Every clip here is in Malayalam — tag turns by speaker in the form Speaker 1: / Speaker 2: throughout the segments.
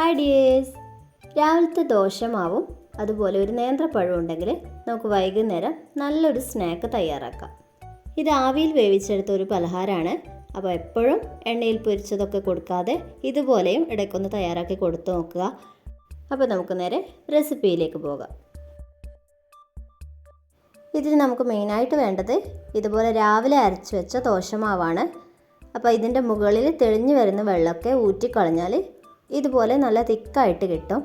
Speaker 1: ഹായ് ഡിയേഴ്സ് രാവിലത്തെ ദോശമാവും അതുപോലെ ഒരു നേന്ത്രപ്പഴം ഉണ്ടെങ്കിൽ നമുക്ക് വൈകുന്നേരം നല്ലൊരു സ്നാക്ക് തയ്യാറാക്കാം. ഇത് ആവിയിൽ വേവിച്ചെടുത്ത ഒരു പലഹാരമാണ്. അപ്പോൾ എപ്പോഴും എണ്ണയിൽ പൊരിച്ചതൊക്കെ കൊടുക്കാതെ ഇതുപോലെയും ഇടയ്ക്കൊന്ന് തയ്യാറാക്കി കൊടുത്തു നോക്കുക. അപ്പോൾ നമുക്ക് നേരെ റെസിപ്പിയിലേക്ക് പോകാം. ഇതിന് നമുക്ക് മെയിനായിട്ട് വേണ്ടത് ഇതുപോലെ രാവിലെ അരച്ച് വെച്ച ദോശമാവാണ്. അപ്പോൾ ഇതിന്റെ മുകളിൽ തെളിഞ്ഞു വരുന്ന വെള്ളമൊക്കെ ഊറ്റിക്കളഞ്ഞാൽ ഇതുപോലെ നല്ല തിക്കായിട്ട് കിട്ടും.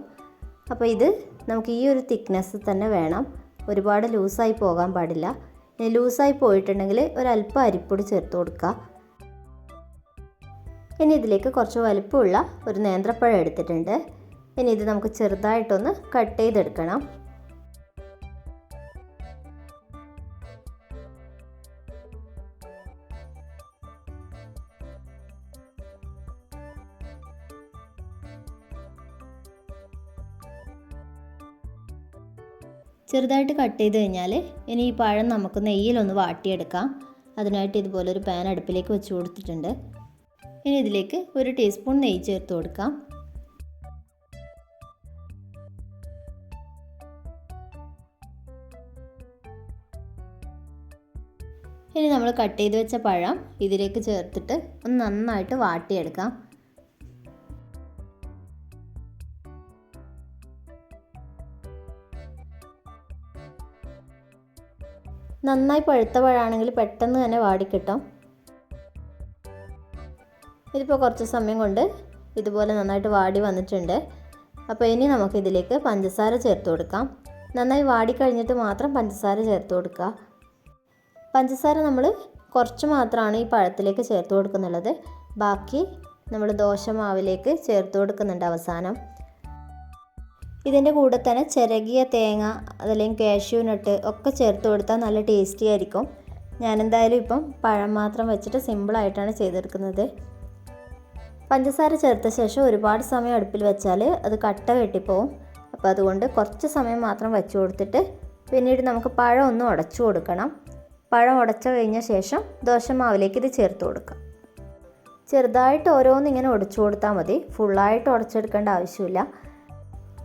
Speaker 1: അപ്പോൾ ഇത് നമുക്ക് ഈ ഒരു തിക്നെസ് തന്നെ വേണം. ഒരുപാട് ലൂസായി പോകാൻ പാടില്ല. ഇനി ലൂസായി പോയിട്ടുണ്ടെങ്കിൽ ഒരല്പം അരിപ്പൊടി ചേർത്ത് കൊടുക്കുക. ഇനി ഇതിലേക്ക് കുറച്ച് വലിപ്പമുള്ള ഒരു നേന്ത്രപ്പഴം എടുത്തിട്ടുണ്ട്. ഇനി ഇത് നമുക്ക് ചെറുതായിട്ടൊന്ന് കട്ട് ചെയ്തെടുക്കണം. ചെറുതായിട്ട് കട്ട് ചെയ്ത് കഴിഞ്ഞാൽ ഇനി ഈ പഴം നമുക്ക് നെയ്യിലൊന്ന് വാട്ടിയെടുക്കാം. അതിനായിട്ട് ഇതുപോലെ ഒരു പാൻ അടുപ്പിലേക്ക് വെച്ച് കൊടുത്തിട്ടുണ്ട്. ഇനി ഇതിലേക്ക് ഒരു ടീസ്പൂൺ നെയ്യ് ചേർത്ത് കൊടുക്കാം. ഇനി നമ്മൾ കട്ട് ചെയ്ത് വെച്ച പഴം ഇതിലേക്ക് ചേർത്തിട്ട് ഒന്ന് നന്നായിട്ട് വാട്ടിയെടുക്കാം. നന്നായി പഴുത്ത പഴാണെങ്കിൽ പെട്ടെന്ന് തന്നെ വാടിക്കിട്ടും. ഇതിപ്പോൾ കുറച്ച് സമയം കൊണ്ട് ഇതുപോലെ നന്നായിട്ട് വാടി വന്നിട്ടുണ്ട്. അപ്പോൾ ഇനി നമുക്ക് ഇതിലേക്ക് പഞ്ചസാര ചേർത്ത് കൊടുക്കാം. നന്നായി വാടിക്കഴിഞ്ഞിട്ട് മാത്രം പഞ്ചസാര ചേർത്ത് കൊടുക്കുക. പഞ്ചസാര നമ്മൾ കുറച്ച് മാത്രമാണ് ഈ പഴത്തിലേക്ക് ചേർത്ത് കൊടുക്കുന്നുള്ളത്. ബാക്കി നമ്മൾ ദോശമാവിലേക്ക് ചേർത്ത് കൊടുക്കുന്നുണ്ട് അവസാനം. ഇതിന്റെ കൂടെ തന്നെ ചിരകിയ തേങ്ങ അതല്ലെങ്കിൽ കാഷ്യൂ നട്ട് ഒക്കെ ചേർത്ത് കൊടുത്താൽ നല്ല ടേസ്റ്റി ആയിരിക്കും. ഞാനെന്തായാലും ഇപ്പം പഴം മാത്രം വെച്ചിട്ട് സിമ്പിളായിട്ടാണ് ചെയ്തെടുക്കുന്നത്. പഞ്ചസാര ചേർത്ത ശേഷം ഒരുപാട് സമയം അടുപ്പിൽ വെച്ചാൽ അത് കട്ട കെട്ടിപ്പോവും. അപ്പോൾ അതുകൊണ്ട് കുറച്ച് സമയം മാത്രം വെച്ച് കൊടുത്തിട്ട് പിന്നീട് നമുക്ക് പഴം ഒന്ന് ഉടച്ചു കൊടുക്കണം. പഴം ഉടച്ചു കഴിഞ്ഞ ശേഷം ദോശമാവിലേക്ക് ഇത് ചേർത്ത് കൊടുക്കാം. ചെറുതായിട്ട് ഓരോന്നിങ്ങനെ ഉടച്ചു കൊടുത്താൽ മതി. ഫുള്ളായിട്ട് ഉടച്ചെടുക്കേണ്ട ആവശ്യമില്ല.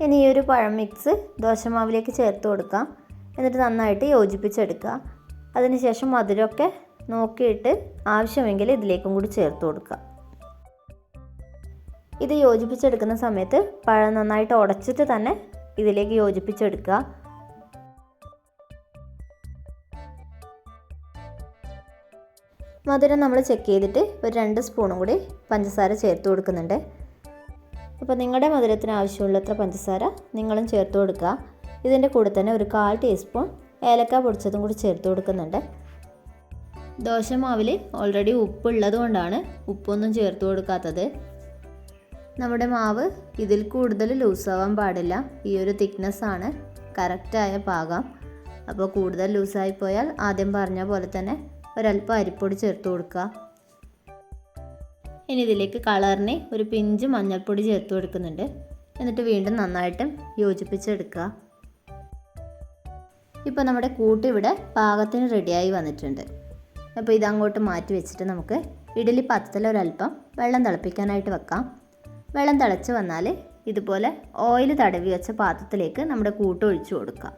Speaker 1: ഇനി ഈ ഒരു പഴം മിക്സ് ദോശമാവിലേക്ക് ചേർത്ത് കൊടുക്കാം. എന്നിട്ട് നന്നായിട്ട് യോജിപ്പിച്ചെടുക്കുക. അതിനുശേഷം മധുരമൊക്കെ നോക്കിയിട്ട് ആവശ്യമെങ്കിൽ ഇതിലേക്കും കൂടി ചേർത്ത് കൊടുക്കുക. ഇത് യോജിപ്പിച്ചെടുക്കുന്ന സമയത്ത് പഴം നന്നായിട്ട് ഉടച്ചിട്ട് തന്നെ ഇതിലേക്ക് യോജിപ്പിച്ചെടുക്കുക. മധുരം നമ്മൾ ചെക്ക് ചെയ്തിട്ട് ഒരു രണ്ട് സ്പൂണും കൂടി പഞ്ചസാര ചേർത്ത് കൊടുക്കുന്നുണ്ട്. അപ്പോൾ നിങ്ങളുടെ മധുരത്തിന് ആവശ്യമുള്ളത്ര പഞ്ചസാര നിങ്ങളും ചേർത്ത് കൊടുക്കുക. ഇതിന്റെ കൂടെ തന്നെ ഒരു കാൽ ടീസ്പൂൺ ഏലക്ക പൊടിച്ചതും കൂടി ചേർത്ത് കൊടുക്കുന്നുണ്ട്. ദോശമാവിൽ ഓൾറെഡി ഉപ്പുള്ളത് കൊണ്ടാണ് ഉപ്പൊന്നും ചേർത്ത് കൊടുക്കാത്തത്. നമ്മുടെ മാവ് ഇതിൽ കൂടുതൽ ലൂസാവാൻ പാടില്ല. ഈ ഒരു തിക്നെസ്സാണ് കറക്റ്റായ പാകം. അപ്പോൾ കൂടുതൽ ലൂസായി പോയാൽ ആദ്യം പറഞ്ഞ പോലെ തന്നെ ഒരല്പം അരിപ്പൊടി ചേർത്ത് കൊടുക്കുക. ഇനി ഇതിലേക്ക് കളറിന് ഒരു പിഞ്ച് മഞ്ഞൾപ്പൊടി ചേർത്ത് കൊടുക്കുന്നുണ്ട്. എന്നിട്ട് വീണ്ടും നന്നായിട്ട് യോജിപ്പിച്ചെടുക്കുക. ഇപ്പോൾ നമ്മുടെ കൂട്ട് ഇവിടെ പാകത്തിന് റെഡിയായി വന്നിട്ടുണ്ട്. അപ്പോൾ ഇതങ്ങോട്ട് മാറ്റി വെച്ചിട്ട് നമുക്ക് ഇഡലി പാത്രത്തിൽ ഒരല്പം വെള്ളം തിളപ്പിക്കാനായിട്ട് വെക്കാം. വെള്ളം തിളച്ച് വന്നാൽ ഇതുപോലെ ഓയിൽ തടവി വെച്ച പാത്രത്തിലേക്ക് നമ്മുടെ കൂട്ട് ഒഴിച്ചു കൊടുക്കാം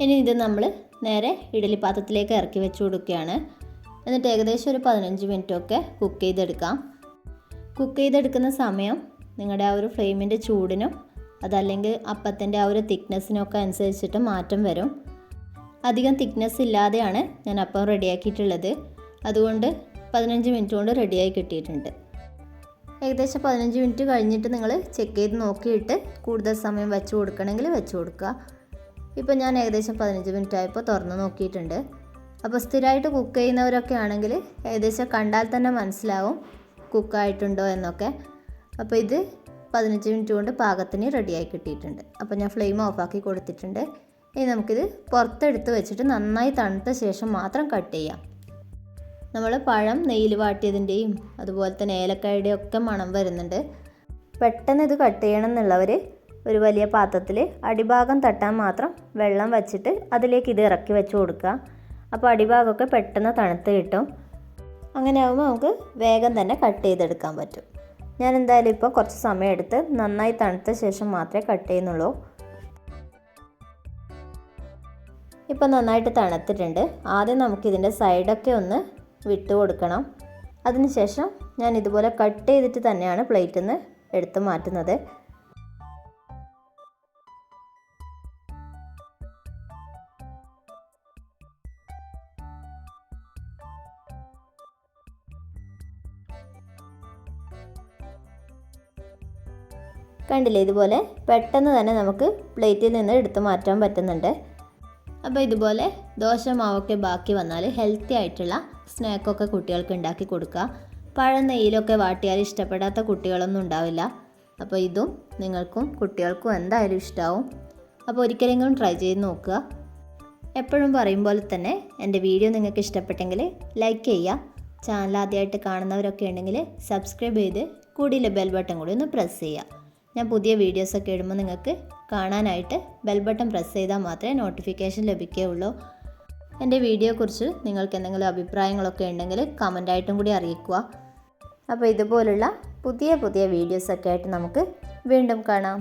Speaker 1: ഇനി ഇത് നമ്മൾ നേരെ ഇഡലി പാത്രത്തിലേക്ക് ഇറക്കി വെച്ച് കൊടുക്കുകയാണ്. എന്നിട്ട് ഏകദേശം ഒരു പതിനഞ്ച് മിനിറ്റൊക്കെ കുക്ക് ചെയ്തെടുക്കാം. കുക്ക് ചെയ്തെടുക്കുന്ന സമയം നിങ്ങളുടെ ആ ഒരു ഫ്ലെയിമിന്റെ ചൂടിനും അതല്ലെങ്കിൽ അപ്പത്തിന്റെ ആ ഒരു തിക്നെസ്സിനൊക്കെ അനുസരിച്ചിട്ട് മാറ്റം വരും. അധികം തിക്നെസ് ഇല്ലാതെയാണ് ഞാൻ അപ്പം റെഡിയാക്കിയിട്ടുള്ളത്. അതുകൊണ്ട് പതിനഞ്ച് മിനിറ്റ് കൊണ്ട് റെഡിയായി കിട്ടിയിട്ടുണ്ട്. ഏകദേശം പതിനഞ്ച് മിനിറ്റ് കഴിഞ്ഞിട്ട് നിങ്ങൾ ചെക്ക് ചെയ്ത് നോക്കിയിട്ട് കൂടുതൽ സമയം വെച്ച് കൊടുക്കണമെങ്കിൽ വെച്ച് കൊടുക്കുക. ഇപ്പോൾ ഞാൻ ഏകദേശം പതിനഞ്ച് മിനിറ്റ് ആയപ്പോൾ തുറന്ന് നോക്കിയിട്ടുണ്ട്. അപ്പോൾ സ്ഥിരമായിട്ട് കുക്ക് ചെയ്യുന്നവരൊക്കെ ആണെങ്കിൽ ഏകദേശം കണ്ടാൽ തന്നെ മനസ്സിലാവും കുക്കായിട്ടുണ്ടോ എന്നൊക്കെ. അപ്പോൾ ഇത് പതിനഞ്ച് മിനിറ്റ് കൊണ്ട് പാകത്തിന് റെഡിയായി കിട്ടിയിട്ടുണ്ട്. അപ്പോൾ ഞാൻ ഫ്ലെയിം ഓഫാക്കി കൊടുത്തിട്ടുണ്ട്. ഇനി നമുക്കിത് പുറത്തെടുത്ത് വെച്ചിട്ട് നന്നായി തണുത്ത ശേഷം മാത്രം കട്ട് ചെയ്യാം. നമ്മൾ പഴം നെയ്യിൽ വാട്ടിയതിന്റെയും അതുപോലെ തന്നെ ഏലക്കായുടെയും ഒക്കെ മണം വരുന്നുണ്ട്. പെട്ടെന്ന് ഇത് കട്ട് ചെയ്യണം എന്നുള്ളവർ ഒരു വലിയ പാത്രത്തിൽ അടിഭാഗം തട്ടാൻ മാത്രം വെള്ളം വച്ചിട്ട് അതിലേക്ക് ഇത് ഇറക്കി വെച്ച് കൊടുക്കുക. അപ്പോൾ അടിഭാഗമൊക്കെ പെട്ടെന്ന് തണുത്ത് കിട്ടും. അങ്ങനെ ആകുമ്പോൾ നമുക്ക് വേഗം തന്നെ കട്ട് ചെയ്തെടുക്കാൻ പറ്റും. ഞാൻ എന്തായാലും ഇപ്പോൾ കുറച്ച് സമയം എടുത്ത് നന്നായി തണുത്ത ശേഷം മാത്രമേ കട്ട് ചെയ്യുന്നുള്ളൂ. ഇപ്പോൾ നന്നായിട്ട് തണുത്തിട്ടുണ്ട്. ആദ്യം നമുക്കിതിന്റെ സൈഡൊക്കെ ഒന്ന് വിട്ട് കൊടുക്കണം. അതിനുശേഷം ഞാൻ ഇതുപോലെ കട്ട് ചെയ്തിട്ട് തന്നെയാണ് പ്ലേറ്റിൽ നിന്ന് എടുത്ത് മാറ്റുന്നത്. കണ്ടില്ലേ ഇതുപോലെ പെട്ടെന്ന് തന്നെ നമുക്ക് പ്ലേറ്റിൽ നിന്ന് എടുത്തു മാറ്റാൻ പറ്റുന്നുണ്ട്. അപ്പോൾ ഇതുപോലെ ദോശ മാവൊക്കെ ബാക്കി വന്നാൽ ഹെൽത്തി ആയിട്ടുള്ള സ്നാക്കൊക്കെ കുട്ടികൾക്ക് ഉണ്ടാക്കി കൊടുക്കുക. പഴം നെയ്യിലൊക്കെ വാട്ടിയാൽ ഇഷ്ടപ്പെടാത്ത കുട്ടികളൊന്നും ഉണ്ടാവില്ല. അപ്പോൾ ഇതും നിങ്ങൾക്കും കുട്ടികൾക്കും എന്തായാലും ഇഷ്ടമാവും അപ്പോൾ ഒരിക്കലെങ്കിലും ട്രൈ ചെയ്ത് നോക്കുക. എപ്പോഴും പറയും പോലെ തന്നെ എന്റെ വീഡിയോ നിങ്ങൾക്ക് ഇഷ്ടപ്പെട്ടെങ്കിൽ ലൈക്ക് ചെയ്യുക. ചാനൽ ആദ്യമായിട്ട് കാണുന്നവരൊക്കെ ഉണ്ടെങ്കിൽ സബ്സ്ക്രൈബ് ചെയ്ത് കൂടിയിലെ ബെൽ ബട്ടൺ കൂടി ഒന്ന് പ്രസ് ചെയ്യുക. ഞാൻ പുതിയ വീഡിയോസൊക്കെ ഇടുമ്പോൾ നിങ്ങൾക്ക് കാണാനായിട്ട് ബെൽ ബട്ടൺ പ്രസ് ചെയ്താൽ മാത്രമേ നോട്ടിഫിക്കേഷൻ ലഭിക്കുകയുള്ളൂ. എന്റെ വീഡിയോയെക്കുറിച്ച് നിങ്ങൾക്ക് എന്തെങ്കിലും അഭിപ്രായങ്ങളൊക്കെ ഉണ്ടെങ്കിൽ കമന്റായിട്ടും കൂടി അറിയിക്കുക. അപ്പോൾ ഇതുപോലുള്ള പുതിയ പുതിയ വീഡിയോസൊക്കെ ആയിട്ട് നമുക്ക് വീണ്ടും കാണാം.